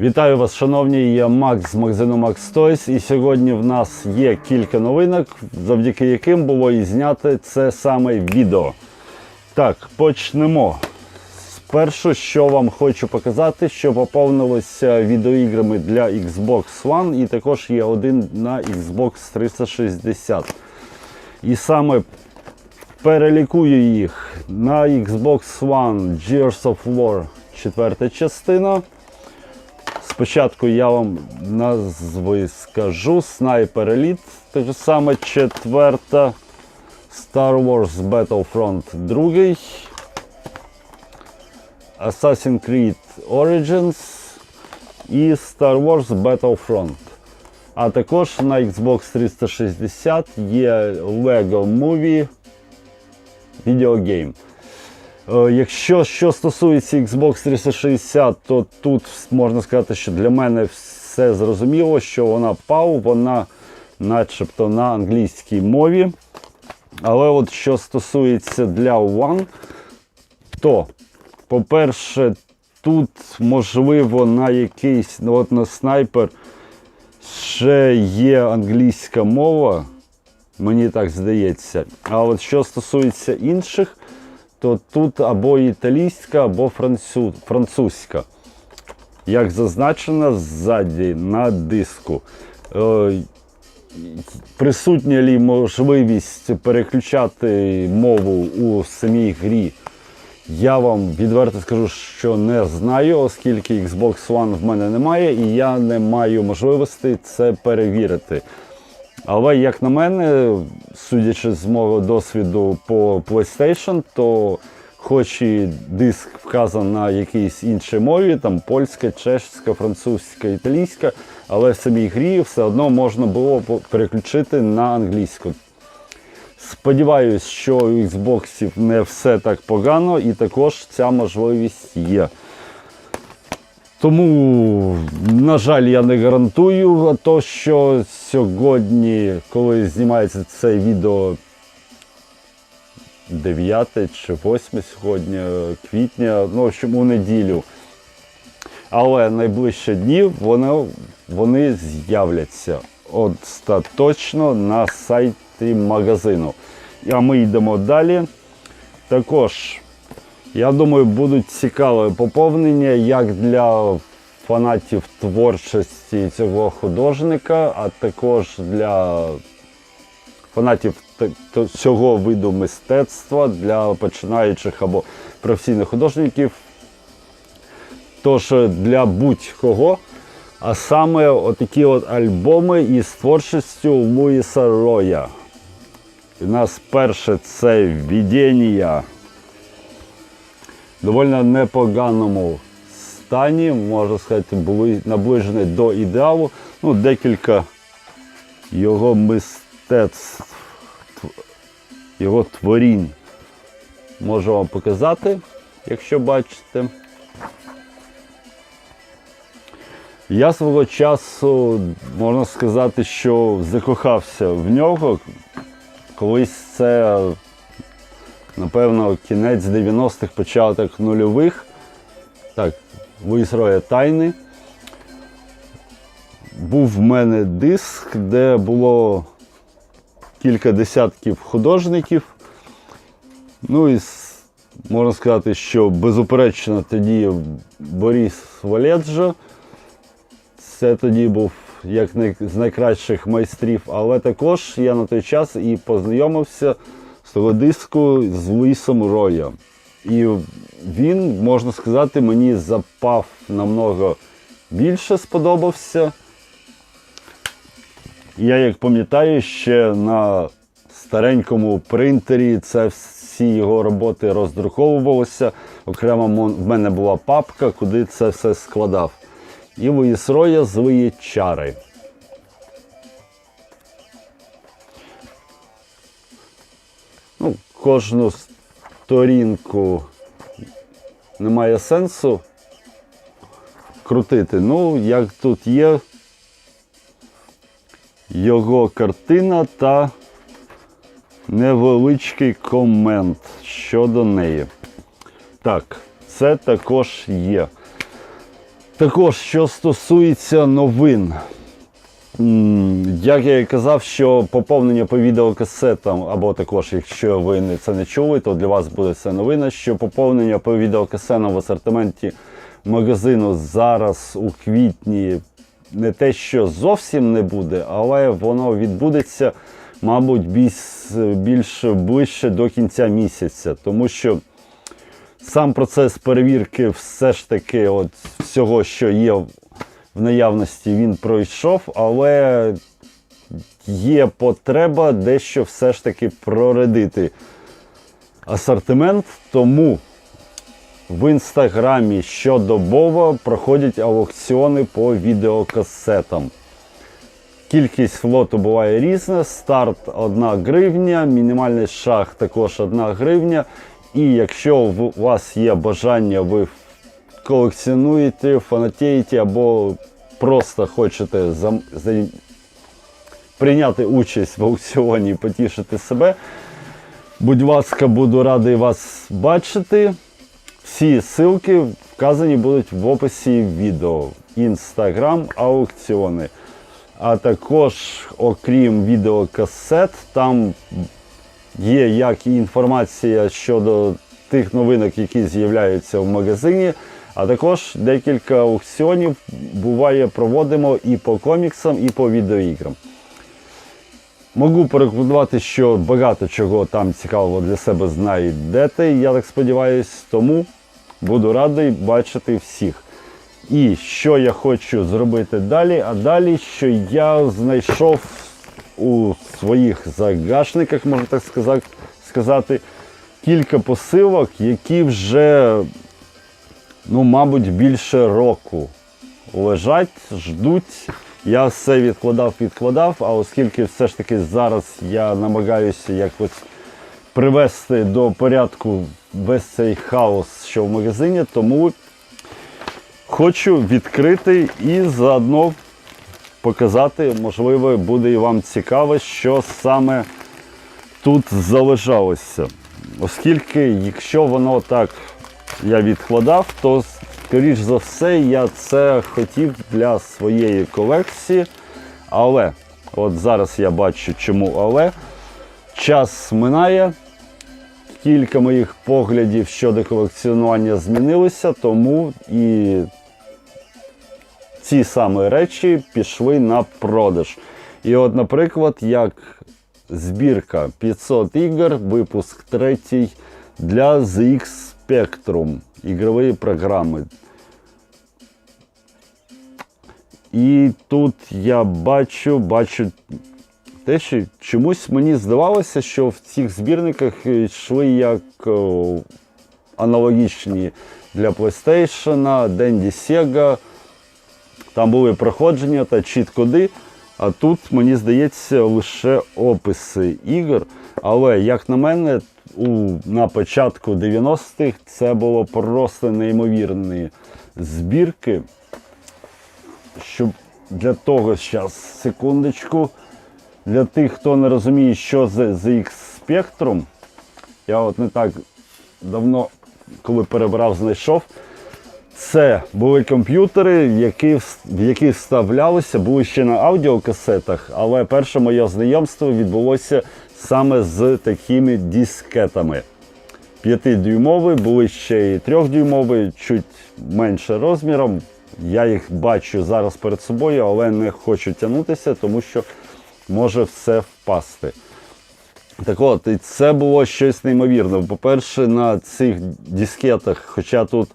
Вітаю вас, шановні! Я Макс з магазину Max Toys і сьогодні в нас є кілька новинок, завдяки яким було і зняти це саме відео. Так, почнемо. Спершу, що вам хочу показати, що поповнилося відеоіграми для Xbox One і також є один на Xbox 360. І саме перелікую їх на Xbox One Gears of War 4 частина. Спочатку я вам назви скажу Sniper Elite, так же саме четверта, Star Wars Battlefront 2, Assassin's Creed Origins і Star Wars Battlefront. А також на Xbox 360 є Lego Movie Videogame. Е, Якщо що стосується Xbox 360, то тут можна сказати, що для мене все зрозуміло, що вона PAL, вона начебто на англійській мові. Але от що стосується для One, то, по-перше, тут можливо на якийсь, ну от на снайпер ще є англійська мова, мені так здається. А от що стосується інших, то тут або італійська, або француз, французька. Як зазначено ззаді на диску. Е, Присутня лі можливість переключати мову у самій грі? Я вам відверто скажу, що не знаю, оскільки Xbox One в мене немає, і я не маю можливості це перевірити. Але як на мене, судячи з мого досвіду по PlayStation, то хоч і диск вказан на якійсь іншій мові, там польська, чешська, французька, італійська, але в самій грі все одно можна було переключити на англійську. Сподіваюсь, що у Xbox не все так погано і також ця можливість є. Тому, на жаль, я не гарантую, то, що сьогодні, коли знімається це відео 9 чи 8 сьогодні квітня, ну, в общем, у неділю. Але найближчі дні вони, вони з'являться остаточно на сайті магазину. А ми йдемо далі. Також я думаю, будуть цікаві поповнення як для фанатів творчості цього художника, а також для фанатів цього виду мистецтва, для починаючих або професійних художників. Тож для будь-кого, а саме отакі от альбоми із творчістю Луїса Роя. У нас перше це «Видіння» доволі непоганому стані, можна сказати, були наближені до ідеалу. Ну, декілька його мистецтв, його творінь можу вам показати, якщо бачите. Я свого часу, можна сказати, що закохався в нього. Колись це напевно, кінець 90-х, початок нульових. Так, Висроє тайни. Був в мене диск, де було кілька десятків художників. Ну і можна сказати, що безуперечно тоді Борис Валеджо. Це тоді був як з найкращих майстрів, але також я на той час і познайомився з того диску з Луїсом Роя. І він, можна сказати, мені запав намного більше сподобався. Я, як пам'ятаю, ще на старенькому принтері це всі його роботи роздруковувалися. Окремо в мене була папка, куди це все складав. І Луїс Роя злиї чари. Кожну сторінку немає сенсу крутити. Ну, як тут є його картина та невеличкий комент щодо неї. Так, це також є. Також, що стосується новин, як я і казав, що поповнення по відеокасетам, або також, якщо ви це не чули, то для вас буде це новина, що поповнення по відеокасетам в асортименті магазину зараз у квітні не те, що зовсім не буде, але воно відбудеться, мабуть, більш, більш ближче до кінця місяця, тому що сам процес перевірки все ж таки от всього, що є в наявності, він пройшов, але є потреба дещо все ж таки проредити асортимент, тому в інстаграмі щодобово проходять аукціони по відеокасетам. Кількість флоту буває різна. Старт 1 гривня, мінімальний шаг також 1 гривня. І якщо у вас є бажання, ви колекціонуєте, фанатієте або просто хочете зам- за- прийняти участь в аукціоні і потішити себе, будь ласка, буду радий вас бачити. Всі ссылки вказані будуть в описі відео. Інстаграм, аукціони. А також, окрім відеокасет, там є як інформація щодо тих новинок, які з'являються в магазині, а також декілька аукціонів буває проводимо і по коміксам, і по відеоіграм. Можу порекомендувати, що багато чого там цікавого для себе знайдете, я так сподіваюся, тому буду радий бачити всіх. І що я хочу зробити далі? А далі, що я знайшов у своїх загашниках, можна так сказати кілька посилок, які вже, ну, мабуть, більше року лежать, ждуть. Я все відкладав, відкладав, а оскільки все ж таки зараз я намагаюся якось привести до порядку весь цей хаос, що в магазині, тому хочу відкрити і заодно показати, можливо, буде і вам цікаво, що саме тут залежалося. Оскільки, якщо воно так я відкладав, то скоріш за все я це хотів для своєї колекції. Але от зараз я бачу, чому але. Час минає. Кілька моїх поглядів щодо колекціонування змінилися, тому і ці саме речі пішли на продаж. І от, наприклад, як збірка 500 ігор, випуск третій для ZX Spectrum ігрової програми. І тут я бачу, бачу те, що чомусь мені здавалося, що в цих збірниках йшли як аналогічні для PlayStation, Dendy Sega. Там були проходження та чіт-коди. А тут, мені здається, лише описи ігор. Але, як на мене, у, на початку 90-х це було просто неймовірні збірки. Щоб для того, зараз, секундочку, для тих, хто не розуміє, що за ZX Spectrum, я от не так давно, коли перебирав, знайшов. Це були комп'ютери, які, в які вставлялися, були ще на аудіокасетах, але перше моє знайомство відбулося саме з такими дискетами. 5-дюймові, були ще і 3-дюймові, чуть менше розміром. Я їх бачу зараз перед собою, але не хочу тягнутися, тому що може все впасти. Так от, і це було щось неймовірне. По-перше, на цих дискетах, хоча тут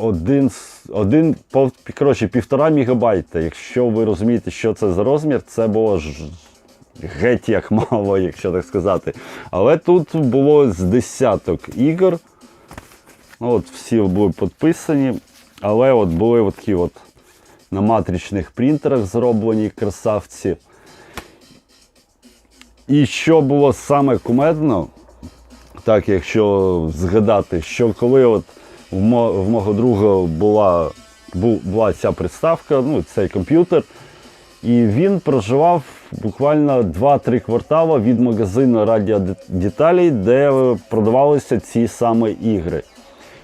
один, один коротше, півтора мегабайта. Якщо ви розумієте, що це за розмір, це було ж геть як мало, якщо так сказати. Але тут було з десяток ігор. Ну, От всі були підписані, але от були такі от на матричних принтерах зроблені красавці. І що було саме кумедно, так якщо згадати, що коли от в, мо, в мого друга була, бу, була ця приставка, ну, цей комп'ютер, і він проживав буквально 2-3 квартали від магазину радіодеталей, де продавалися ці саме ігри.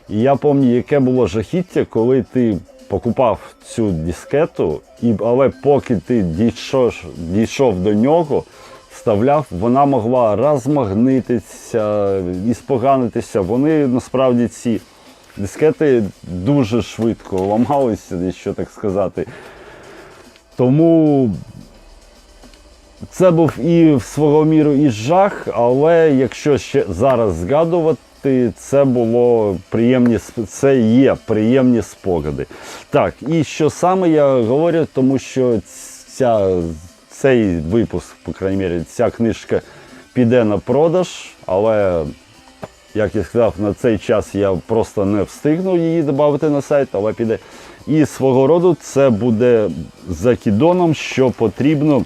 І я пам'ятаю, яке було жахіття, коли ти покупав цю дискету, і, але поки ти дійшов, дійшов до нього, вставляв, вона могла розмагнитися і споганитися. Вони насправді ці дискети дуже швидко ламалися, якщо так сказати. Тому це був і в свого міру і жах, але якщо ще зараз згадувати, це було приємні це є приємні спогади. Так, і що саме я говорю, тому що ця, цей випуск, по крайній мірі, ця книжка піде на продаж, але як я сказав, на цей час я просто не встигну її додати на сайт, але піде. І свого роду це буде закидоном, що потрібно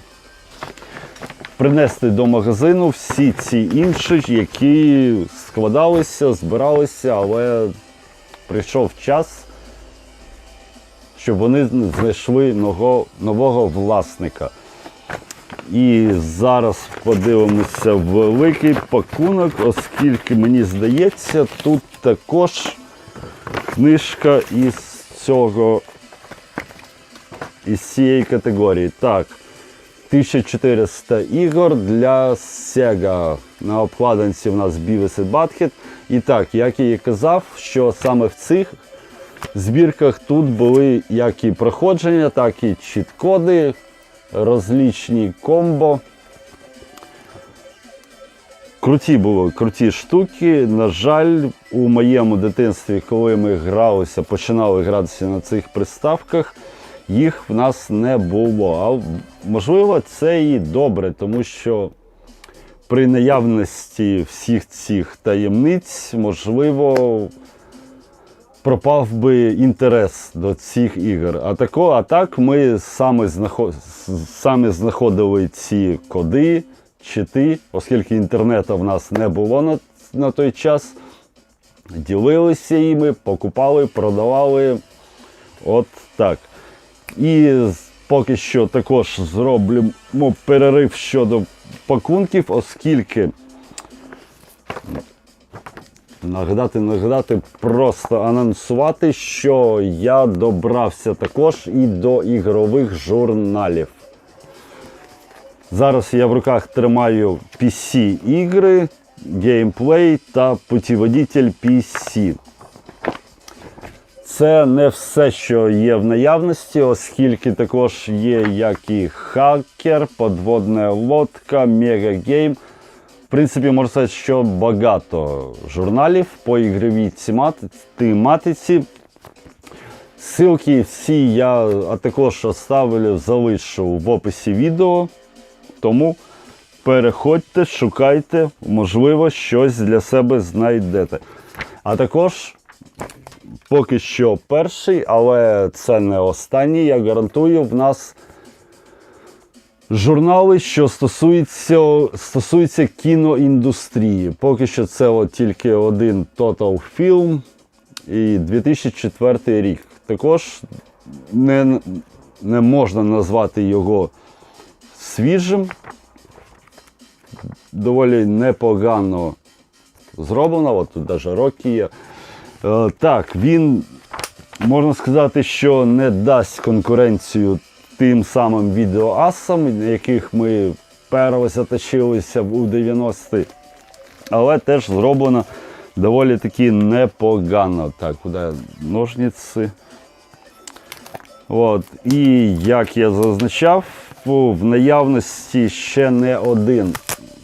принести до магазину всі ці інші, які складалися, збиралися, але прийшов час, щоб вони знайшли нового, власника. І зараз подивимося великий пакунок, оскільки мені здається, тут також книжка із цього із цієї категорії. Так, 1400 ігор для Sega. На обкладинці в нас Beavis і Butthead. І так, як я і казав, що саме в цих збірках тут були як і проходження, так і чіт-коди, розлічні комбо. Круті були, круті штуки. На жаль, у моєму дитинстві, коли ми гралися, починали гратися на цих приставках, їх в нас не було. А можливо, це і добре, тому що при наявності всіх цих таємниць, можливо, пропав би інтерес до цих ігор. А, тако, а так ми саме, знаход... самі знаходили ці коди, чити, оскільки інтернету в нас не було на, на той час. Ділилися іми, покупали, продавали. От так. І поки що також зробимо перерив щодо пакунків, оскільки нагадати, нагадати, просто анонсувати, що я добрався також і до ігрових журналів. Зараз я в руках тримаю PC ігри, геймплей та путіводитель PC. Це не все, що є в наявності, оскільки також є як і хакер, подводна лодка, мегагейм. Принципі, можна сказати, що багато журналів по ігровій темати- тематиці. Ссылки всі я також оставлю, залишу в описі відео. Тому переходьте, шукайте, можливо, щось для себе знайдете. А також поки що перший, але це не останній. Я гарантую, в нас журнали, що стосуються, стосуються кіноіндустрії. Поки що це от тільки один Total Film і 2004 рік. Також не, не можна назвати його свіжим. Доволі непогано зроблено. От тут навіть роки є. Е, Так, він можна сказати, що не дасть конкуренцію тим самим відеоасам, на яких ми перлися, точилися у 90-ті. Але теж зроблено доволі таки непогано. Так, куди ножниці. От. І як я зазначав, в наявності ще не один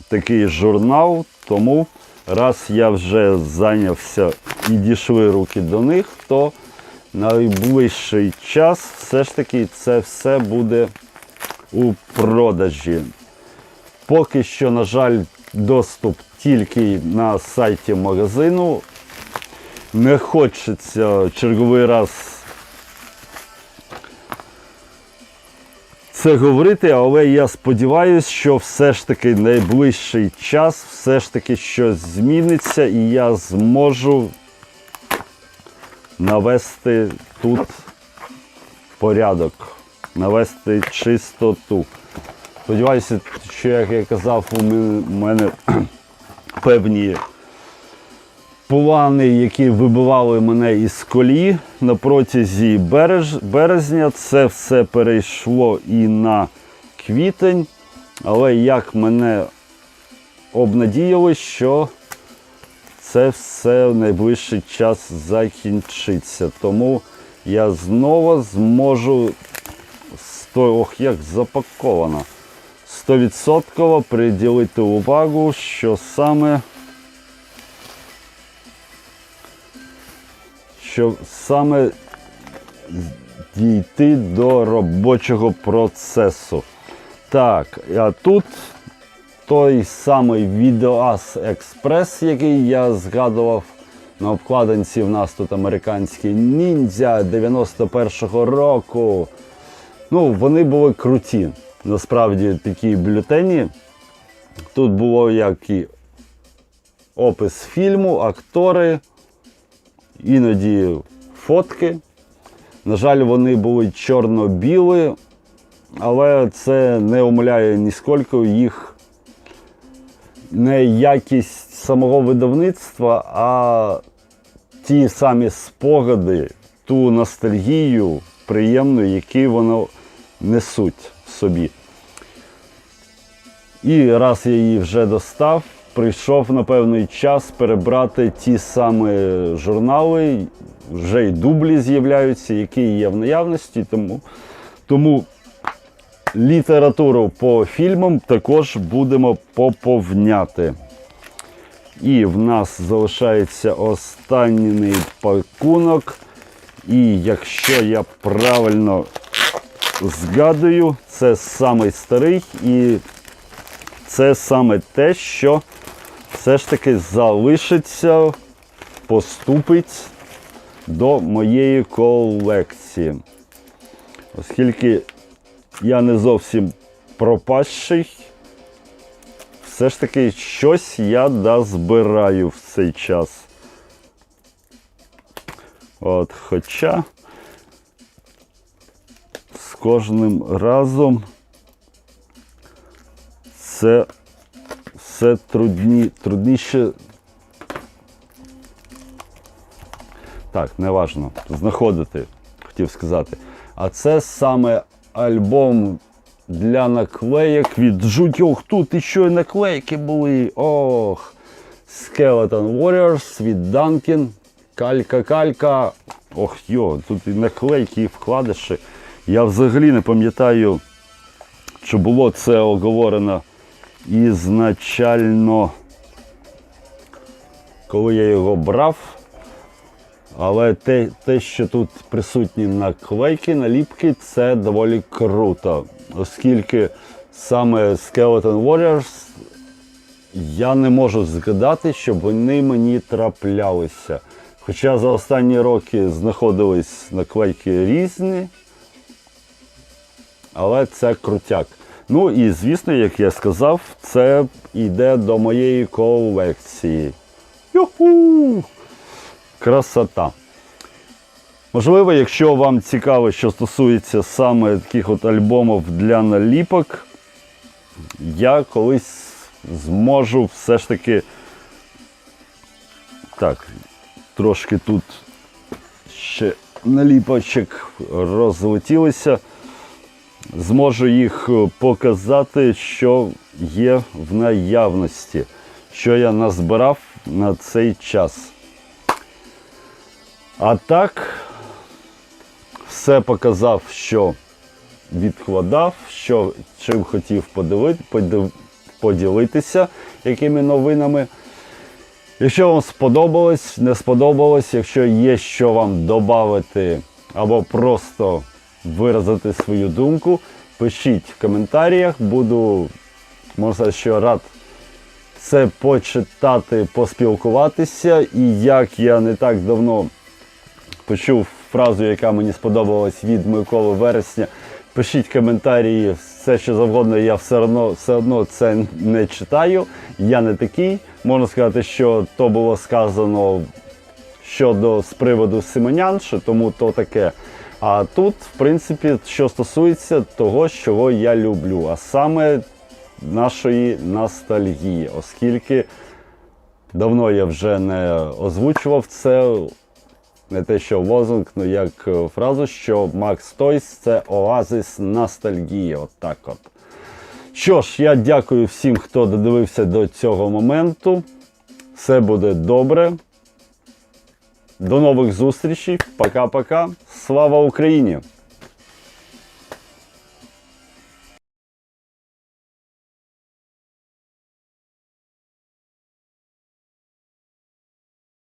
такий журнал, тому раз я вже зайнявся і дійшли руки до них, то найближчий час все ж таки це все буде у продажі. Поки що, на жаль, доступ тільки на сайті магазину. Не хочеться черговий раз це говорити, але я сподіваюся, що все ж таки найближчий час все ж таки щось зміниться і я зможу навести тут порядок, навести чистоту. Сподіваюся, що, як я казав, у мене певні плани, які вибивали мене із колії на протязі березня. Це все перейшло і на квітень. Але як мене обнадіяли, що це все в найближчий час закінчиться. Тому я знову зможу сто- ох, як запаковано. 100% приділити увагу, що саме що саме дійти до робочого процесу. Так, а тут той самий Videoas Express, який я згадував на обкладинці. В нас тут американський ніндзя 91-го року. Ну, вони були круті. Насправді такі бюлетені. Тут було як і опис фільму, актори, іноді фотки. На жаль, вони були чорно-білі, але це не омиляє ніскільки їх не якість самого видавництва, а ті самі спогади, ту ностальгію приємну, які воно несуть в собі. І раз я її вже достав, прийшов на певний час перебрати ті самі журнали, вже й дублі з'являються, які є в наявності. Тому, тому літературу по фільмам також будемо поповняти. І в нас залишається останній пакунок. І якщо я правильно згадую, це самий старий і це саме те, що все ж таки залишиться, поступить до моєї колекції. Оскільки я не зовсім пропащий, все ж таки щось я да збираю в цей час. От, хоча з кожним разом це все трудні, трудніше. Так, неважно, знаходити, хотів сказати. А це саме альбом для наклеєк від жуть. Ох, тут іще й наклейки були. Ох. Skeleton Warriors від Dunkin. Калька-калька. Ох, йо, тут і наклейки, і вкладиші. Я взагалі не пам'ятаю, чи було це оговорено ізначально, коли я його брав. Але те, те, що тут присутні наклейки, наліпки, це доволі круто. Оскільки саме Skeleton Warriors я не можу згадати, щоб вони мені траплялися. Хоча за останні роки знаходились наклейки різні, але це крутяк. Ну і звісно, як я сказав, це йде до моєї колекції. Юху! Красота. Можливо, якщо вам цікаво, що стосується саме таких от альбомів для наліпок, я колись зможу все ж таки. Так, трошки тут ще наліпочок розлетілися. Зможу їх показати, що є в наявності, що я назбирав на цей час. А так, все показав, що відкладав, що чим хотів поділитися, якими новинами. Якщо вам сподобалось, не сподобалось, якщо є що вам додати або просто виразити свою думку, пишіть в коментарях. Буду, можна сказати, що рад це почитати, поспілкуватися. І як я не так давно почув фразу, яка мені сподобалась від Миколи Вересня. Пишіть коментарі, все що завгодно, я все одно, все одно це не читаю. Я не такий. Можна сказати, що то було сказано щодо з приводу Симонянши, тому то таке. А тут, в принципі, що стосується того, чого я люблю, а саме нашої ностальгії, оскільки Давно я вже не озвучував це. Не те, що лозунг, ну як е, фразу, що Макс Тойс це оазис ностальгії. От так от. Що ж, я дякую всім, хто додивився до цього моменту. Все буде добре. До нових зустрічей. Пока-пока. Слава Україні!